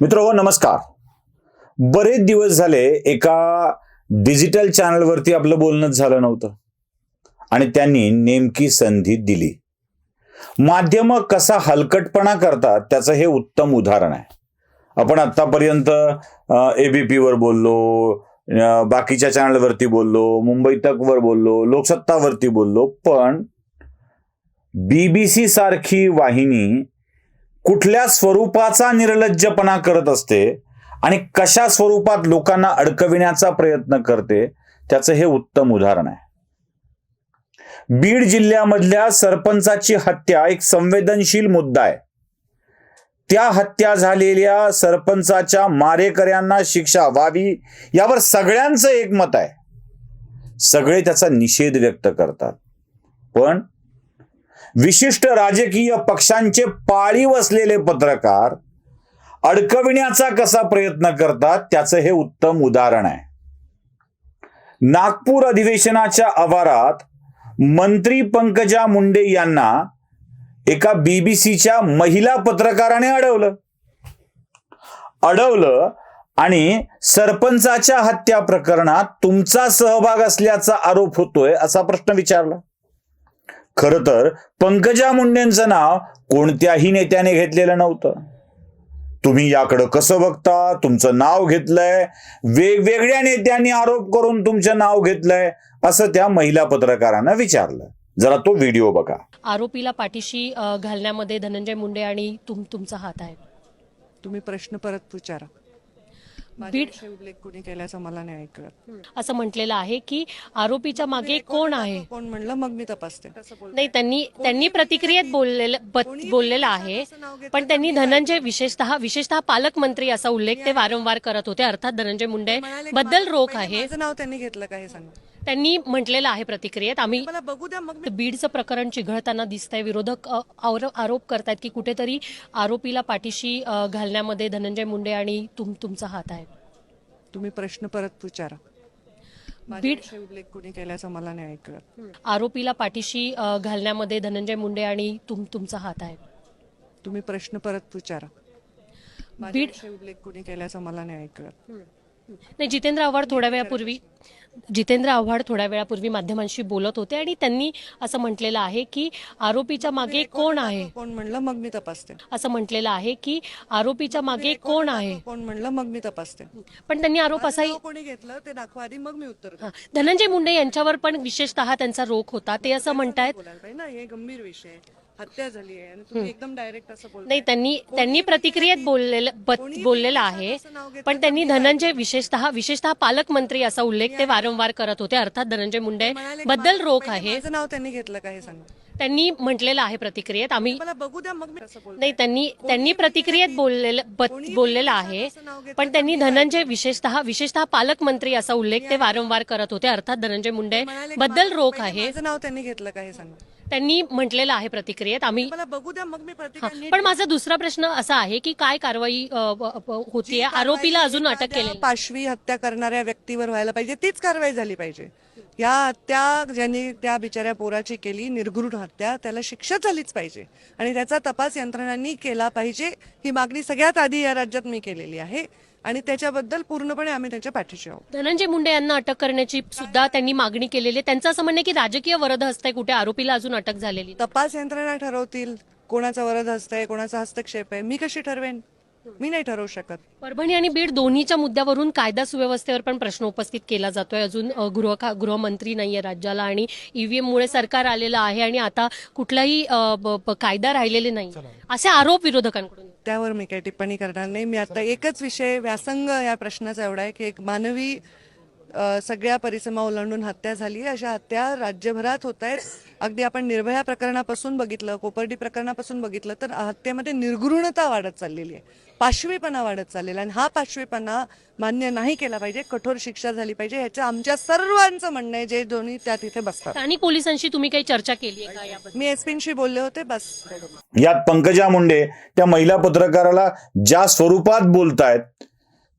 मित्र हो नमस्कार. बरेच दिवस झाले एका डिजिटल चॅनलवरती आपलं बोलणंच झालं नव्हतं. आणि त्यांनी नेमकी संधी दिली. माध्यम कसा हलकटपणा करतात त्याचं हे उत्तम उदाहरण आहे. आपण आतापर्यंत एबीपीवर बोललो बाकीच्या चॅनलवरती बोललो मुंबई तकवर बोललो लोकसत्तावरती बोललो पण बीबीसी सारखी वाहिनी कुठल्या स्वरूपाचा निर्लज्जपणा करत असते आणि कशा स्वरूपात लोकांना अडकविण्याचा प्रयत्न करते त्याचं हे उत्तम उदाहरण आहे. बीड जिल्ह्यामधल्या सरपंचाची हत्या एक संवेदनशील मुद्दा आहे. त्या हत्या झालेल्या सरपंचाच्या मारेकऱ्यांना शिक्षा व्हावी यावर सगळ्यांचं एकमत आहे. सगळे त्याचा निषेध व्यक्त करतात. पण विशिष्ट राजकीय पक्षांचे पाळीव असलेले पत्रकार अडकविण्याचा कसा प्रयत्न करतात त्याचं हे उत्तम उदाहरण आहे. नागपूर अधिवेशनाच्या आवारात मंत्री पंकजा मुंडे यांना एका बीबीसीच्या महिला पत्रकाराने अडवलं. अडवलं आणि सरपंचाच्या हत्या प्रकरणात तुमचा सहभाग असल्याचा आरोप होतोय असा प्रश्न विचारला. खर तर पंकजा मुंडेंचं नाव कोणत्याही नेत्याने घेतलेलं नव्हतं. तुम्ही याकडं कसं बघता? तुमचं नाव घेतलंय. वेगवेगळ्या नेत्यांनी आरोप करून तुमचं नाव घेतलंय असं त्या महिला पत्रकारानं विचारलं. जरा तो व्हिडिओ बघा. आरोपीला पाठीशी घालण्यामध्ये धनंजय मुंडे आणि तुम तुमचा हात आहे. तुम्ही प्रश्न परत विचारा. बीड माझ्याविषयी उल्लेख कोणी केल्याचा मला नाही ऐकलं. असं म्हटलेलं आहे की आरोपीच्या मागे कोण आहे? कोण म्हणलं मग मी तपासते. नाही त्यांनी त्यांनी प्रतिक्रियेत बोललेलं ब- बोललेलं आहे. पण त्यांनी धनंजय विशेषतः विशेषतः पालकमंत्री असा उल्लेख ते वारंवार करत होते. अर्थात धनंजय मुंडे बद्दल रोख आहे. माझं नाव त्यांनी घेतलं का हे सांगा. त्यांनी म्हटलेलं आहे प्रतिक्रियेत. आम्ही मला बघू द्या मग बीडचं प्रकरण चिघळताना दिसतंय. विरोधक आरोप करतायत की कुठेतरी आरोपीला पाठीशी घालण्यामध्ये धनंजय मुंडे आणि तुम तुमचा हात आहे. तुम्ही प्रश्न परत विचारा. बीड उल्लेख कोणी केल्याचा मला नाही ऐकलं. आरोपीला पाठीशी घालण्यामध्ये धनंजय मुंडे आणि तुम तुमचा हात आहे. तुम्ही प्रश्न परत विचारा. बीड उल्लेख कोणी केल्याचा मला नाही ऐकलं. नाही जितेंद्र आव्हाड थोड्या वेळापूर्वी जितेंद्र आव्हाड थोड्या वेळापूर्वी माध्यमांशी बोलत होते आणि त्यांनी असं म्हटलेलं आहे की आरोपीच्या मागे कोण आहे कोण म्हणलं मग मी तपासते असं म्हटलेलं आहे की आरोपीच्या मागे कोण आहे कोण म्हणलं मग मी तपासते पण त्यांनी आरोप असाही कोणी घेतलं ते दाखवा आधी मग मी उत्तर. हा. धनंजय मुंडे यांच्यावर पण विशेषतः त्यांचा रोख होता ते असं म्हणतायत बोलायला पाहिजे ना हे गंभीर विषय आहे. हत्या झाली आहे आणि तुम्ही एकदम डायरेक्ट असं बोलताय. नाही त्यांनी त्यांनी प्रतिक्रियेत बोललेलं बोललेलं आहे पण त्यांनी धनंजय विशेषतः विशेषतः पालकमंत्री असा उल्लेख ते वारंवार करत होते अर्थात धनंजय मुंडे बद्दल रोख आहे. माझं नाव त्यांनी घेतलं का हे सांगा. त्यांनी म्हटलेलं आहे प्रतिक्रियेत. आम्ही मला बघू द्या मग नाही त्यांनी त्यांनी प्रतिक्रियेत बोललेलं बोललेलं आहे. पण त्यांनी धनंजय विशेषतः विशेषतः पालकमंत्री असा उल्लेख ते वारंवार करत होते. अर्थात धनंजय मुंडे बद्दल रोख आहे. नाव त्यांनी घेतलं का हे सांगा. त्यांनी म्हटलेलं आहे प्रतिक्रियेत. आम्ही मला बघू द्या मग मी प्रतिक्रिया पण माझा दुसरा प्रश्न असा आहे की काय कारवाई होतीये? आरोपीला अजून अटक केलेली पाशवी हत्या करणाऱ्या व्यक्तीवर व्हायला पाहिजे तीच कारवाई झाली पाहिजे. या हत्या ज्यांनी त्या बिचाऱ्या पोराची केली निर्घृण हत्या त्याला शिक्षा झालीच पाहिजे. आणि त्याचा तपास यंत्रणांनी केला पाहिजे. ही मागणी सगळ्यात आधी या राज्यात मी केलेली आहे. आणि त्याच्याबद्दल पूर्णपणे आम्ही त्यांच्या पाठीशी आहोत. धनंजय मुंडे यांना अटक करण्याची सुद्धा त्यांनी मागणी केलेली आहे. त्यांचं असं म्हणणं आहे की राजकीय वरद हस्ते कुठे आरोपीला अजून अटक झालेली. तपास यंत्रणा ठरवतील कोणाचा वरद हस्त आहे कोणाचा हस्तक्षेप आहे. मी कशी ठरवेन? मी नाही ठरवू शकत. परभणी आणि बीड दोन्हीच्या मुद्द्यावरून कायदा सुव्यवस्थेवर पण प्रश्न उपस्थित केला जातोय. अजून अ, गृह खा- गृहमंत्री नाहीये राज्याला आणि ईव्हीएम मुळे सरकार आलेलं आहे आणि आता कुठलाही अ, ब- ब- कायदा राहिलेले नाही. असे आरोप विरोधकांकडून त्यावर मी काही टिप्पणी करणार नाही. मी आता एकच विषय व्यासंग या प्रश्नाचा एवढा आहे की एक मानवी अ, सगळ्या परिसीमा ओलांडून हत्या झाली आहे अशा हत्या राज्यभरात होत आहेत अगदी आपण निर्भया प्रकरणापासून बघितलं कोपर्डी प्रकरणापासून बघितलं तर हत्येमध्ये निर्घृणता वाढत चाललेली आहे. पाशवीपणा वाढत चाललेला आहे. आणि हा पाशवीपणा मान्य नाही केला पाहिजे कठोर शिक्षा झाली पाहिजे ह्याचं आमच्या सर्वांचं म्हणणं आहे जे दोन्ही त्या तिथे बसतात. स्थानिक पोलिसांशी तुम्ही काही चर्चा केली आहे का याबद्दल? मी एसपींशी बोलले होते बस. यात पंकजा मुंडे त्या महिला पत्रकाराला ज्या स्वरूपात बोलतायत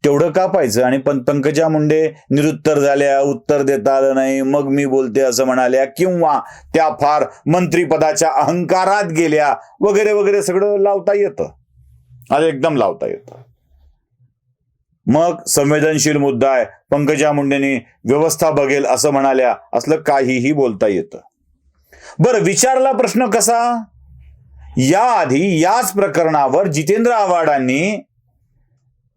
तेवढं कापायचं आणि पण पंकजा मुंडे निरुत्तर झाल्या उत्तर देता आलं नाही मग मी बोलते असं म्हणाल्या किंवा त्या फार मंत्रीपदाच्या अहंकारात गेल्या वगैरे वगैरे सगळं लावता येतं. आज एकदम लावता येतं. मग संवेदनशील मुद्दा आहे पंकजा मुंडेनी व्यवस्था बघेल असं म्हणाल्या असलं काहीही बोलता येतं. बरं विचारला प्रश्न कसा? याआधी याच प्रकरणावर जितेंद्र आव्हाडांनी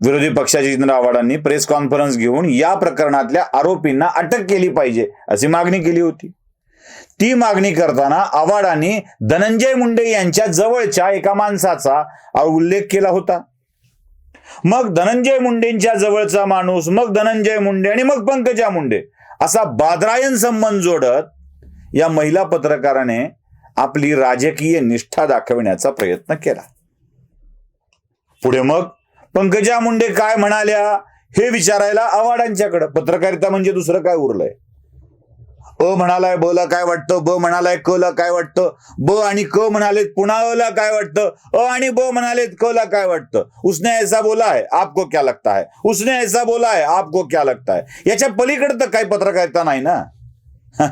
विरोधी पक्षाचे जितेंद्र आव्हाडांनी प्रेस कॉन्फरन्स घेऊन या प्रकरणातल्या आरोपींना अटक केली पाहिजे अशी मागणी केली होती. ती मागणी करताना आव्हाडांनी धनंजय मुंडे यांच्या जवळच्या एका माणसाचा उल्लेख केला होता. मग धनंजय मुंडेंच्या जवळचा माणूस मग धनंजय मुंडे आणि मग पंकजा मुंडे असा बादरायन संबंध जोडत या महिला पत्रकाराने आपली राजकीय निष्ठा दाखविण्याचा प्रयत्न केला. पुढे मग पंकजा मुंडे काय म्हणाल्या हे विचारायला आव्हाडांच्याकडं. पत्रकारिता म्हणजे दुसरं काय उरलंय? अ म्हणालाय ब ला काय वाटतं? ब म्हणालाय क ला काय वाटतं? ब आणि क म्हणालेत पुन्हा अ ला काय वाटतं? अ आणि ब म्हणालेत क ला काय वाटतं? उसने ऐसा बोला है आपको क्या लगता है? उसने ऐसा बोला है आपको क्या लगता है? याच्या पलीकडे तर काही पत्रकारिता नाही ना?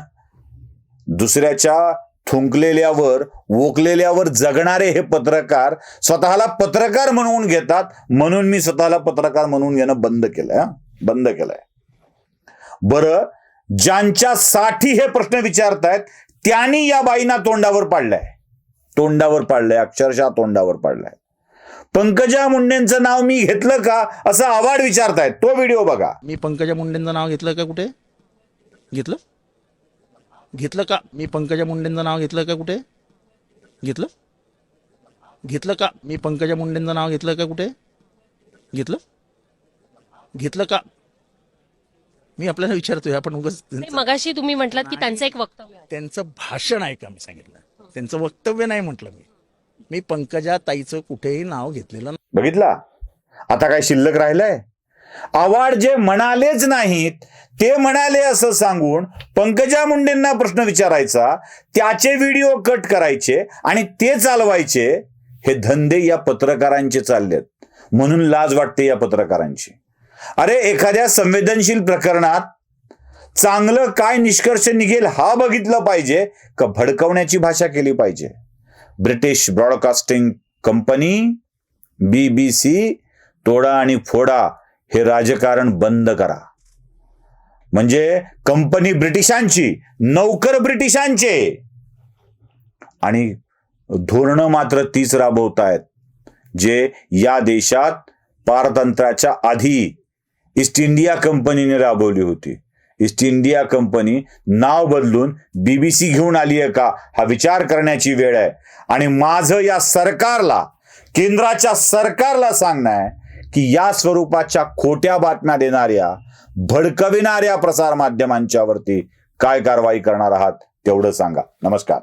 दुसऱ्याच्या थुंकलेल्यावर ओकलेल्यावर जगणारे हे पत्रकार स्वतःला पत्रकार म्हणून घेतात म्हणून मी स्वतःला पत्रकार म्हणून घेणं बंद केलंय बंद केलंय. बरं ज्यांच्यासाठी हे प्रश्न विचारतायत त्यांनी या बाईंना तोंडावर पाडलंय. तोंडावर पाडलंय अक्षरशः तोंडावर पाडलंय. पंकजा मुंडेंचं नाव मी घेतलं का असं आवाड विचारतायत. तो व्हिडिओ बघा. मी पंकजा मुंडेंचं नाव घेतलं का कुठे? घेतलं? घेतलं का? मी पंकजा मुंडेंचं नाव घेतलं का कुठे? घेतलं? घेतलं का? मी पंकजा मुंडेंचं नाव घेतलं का कुठे? घेतलं? घेतलं का? मी आपल्याला विचारतोय आपण उगाच मगाशी तुम्ही म्हटलात की त्यांचं एक वक्तव्य. त्यांचं भाषण आहे का मी सांगितलं? त्यांचं वक्तव्य नाही म्हटलं मी. मी पंकजा ताईचं कुठेही नाव घेतलेलं नाही. बघितला? आता काय शिल्लक राहिलंय? आवाड जे म्हणालेच नाहीत ते म्हणाले असं सांगून पंकजा मुंडेंना प्रश्न विचारायचा त्याचे व्हिडिओ कट करायचे आणि ते चालवायचे हे धंदे या पत्रकारांचे चाललेत. म्हणून लाज वाटते या पत्रकारांची. अरे एखाद्या संवेदनशील प्रकरणात चांगलं काय निष्कर्ष निघेल हा बघितलं पाहिजे का भडकवण्याची भाषा केली पाहिजे? ब्रिटिश ब्रॉडकास्टिंग कंपनी बीबीसी तोडा आणि फोडा हे राजकारण बंद करा. म्हणजे कंपनी ब्रिटिशांची नौकर ब्रिटिशांचे. आणि धोरणं मात्र तीच राबवतायत जे या देशात पारतंत्र्याच्या आधी ईस्ट इंडिया कंपनीने राबवली होती. ईस्ट इंडिया कंपनी नाव बदलून बीबीसी घेऊन आली आहे का हा विचार करण्याची वेळ आहे. आणि माझं या सरकारला केंद्राच्या सरकारला सांगणं आहे की या स्वरूपाच्या खोट्या बातम्या देणाऱ्या भडकविणाऱ्या प्रसार माध्यमांच्या वरती काय कारवाई करणार आहात तेवढं सांगा. नमस्कार.